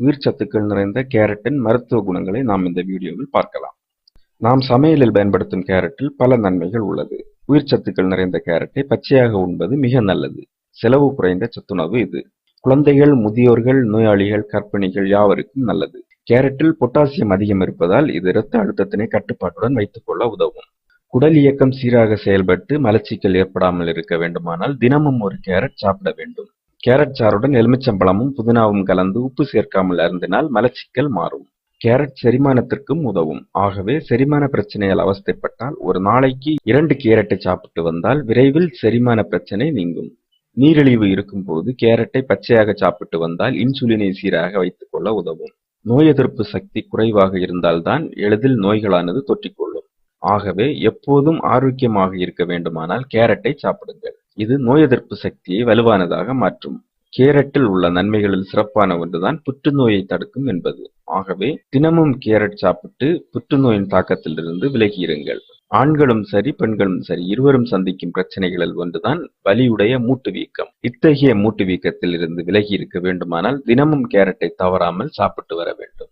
உயிர் சத்துக்கள் நிறைந்த கேரட்டின் மருத்துவ குணங்களை நாம் இந்த வீடியோவில் பார்க்கலாம். நாம் சமையலில் பயன்படுத்தும் கேரட்டில் பல நன்மைகள் உள்ளது. உயிர் சத்துக்கள் நிறைந்த கேரட்டை பச்சையாக உண்பது மிக நல்லது. செலவு குறைந்த சத்துணவு இது. குழந்தைகள் முதியோர்கள் நோயாளிகள் கர்ப்பிணிகள் யாவருக்கும் நல்லது. கேரட்டில் பொட்டாசியம் அதிகம் இருப்பதால் இது இரத்த அழுத்தத்தினை கட்டுப்பாட்டுடன் வைத்துக் கொள்ள உதவும். குடல் இயக்கம் சீராக செயல்பட்டு மலச்சிக்கல் ஏற்படாமல் இருக்க வேண்டுமானால் தினமும் ஒரு கேரட் சாப்பிட வேண்டும். கேரட் சாறுடன் எலுமிச்சம்பழமும் புதினாவும் கலந்து உப்பு சேர்க்காமல் அருந்தினால் மலச்சிக்கல் மாறும். கேரட் செரிமானத்திற்கும் உதவும். ஆகவே செரிமான பிரச்சனையால் அவஸ்தைப்பட்டால் ஒரு நாளைக்கு இரண்டு கேரட்டை சாப்பிட்டு வந்தால் விரைவில் செரிமான பிரச்சனை நீங்கும். நீரிழிவு இருக்கும்போது கேரட்டை பச்சையாக சாப்பிட்டு வந்தால் இன்சுலினை சீராக வைத்துக் கொள்ள உதவும். நோய் எதிர்ப்பு சக்தி குறைவாக இருந்தால்தான் எளிதில் நோய்களானது தொற்றிக்கொள்ளும். ஆகவே எப்போதும் ஆரோக்கியமாக இருக்க வேண்டுமானால் கேரட்டை சாப்பிடுங்கள். இது நோய் எதிர்ப்பு சக்தியை வலுவானதாக மாற்றும். கேரட்டில் உள்ள நன்மைகளில் சிறப்பான ஒன்றுதான் புற்றுநோயை தடுக்கும் என்பது. ஆகவே தினமும் கேரட் சாப்பிட்டு புற்றுநோயின் தாக்கத்திலிருந்து விலகியிருங்கள். ஆண்களும் சரி பெண்களும் சரி இருவரும் சந்திக்கும் பிரச்சனைகளில் ஒன்றுதான் வலியுடைய மூட்டு வீக்கம் இத்தகைய மூட்டு வீக்கத்தில் இருந்து விலகி இருக்க வேண்டுமானால் தினமும் கேரட்டை தவறாமல் சாப்பிட்டு வர வேண்டும்.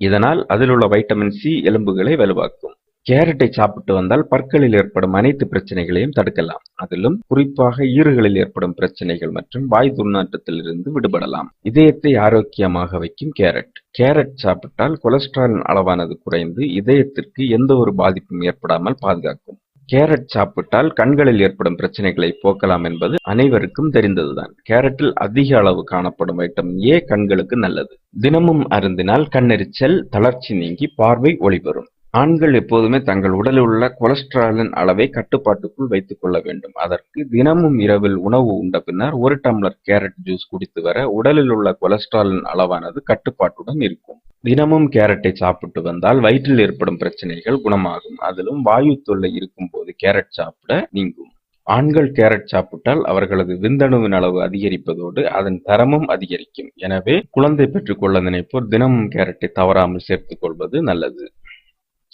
இதனால் அதில் உள்ள வைட்டமின் சி எலும்புகளை வலுவாக்கும். கேரட்டை சாப்பிட்டு வந்தால் பற்களில் ஏற்படும் அனைத்து பிரச்சனைகளையும் தடுக்கலாம். அதிலும் குறிப்பாக ஈறுகளில் ஏற்படும் பிரச்சனைகள் மற்றும் வாய் துர்நாற்றத்திலிருந்து விடுபடலாம். இதயத்தை ஆரோக்கியமாக வைக்கும் கேரட். கேரட் சாப்பிட்டால் கொலஸ்ட்ராலின் அளவானது குறைந்து இதயத்திற்கு எந்த ஒரு பாதிப்பும் ஏற்படாமல் பாதுகாக்கும். கேரட் சாப்பிட்டால் கண்களில் ஏற்படும் பிரச்சனைகளை போக்கலாம் என்பது அனைவருக்கும் தெரிந்ததுதான். கேரட்டில் அதிக அளவு காணப்படும் வைட்டமின் ஏ கண்களுக்கு நல்லது. தினமும் அருந்தினால் கண்ணெரிச்சல் தளர்ச்சி நீங்கி பார்வை ஒளிபெறும் ஆண்கள் எப்போதுமே தங்கள் உடலில் உள்ள கொலஸ்ட்ராலின் அளவை கட்டுப்பாட்டுக்குள் வைத்துக் கொள்ள வேண்டும். அதற்கு தினமும் இரவில் உணவு உண்ட பின்னர் ஒரு டம்ளர் கேரட் ஜூஸ் குடித்து வர உடலில் உள்ள கொலஸ்ட்ராலின் அளவானது கட்டுப்பாட்டுடன் இருக்கும். தினமும் கேரட்டை சாப்பிட்டு வந்தால் வயிற்றில் ஏற்படும் பிரச்சனைகள் குணமாகும். அதிலும் வாயு தொல்லை இருக்கும் போது கேரட் சாப்பிட நீங்கும். ஆண்கள் கேரட் சாப்பிட்டால் அவர்களது விந்தணுவின் அளவு அதிகரிப்பதோடு அதன் தரமும் அதிகரிக்கும். எனவே குழந்தை பெற்றுக்கொள்ள நினைப்போர் தினமும் கேரட்டை தவறாமல் சேர்த்துக் கொள்வது நல்லது.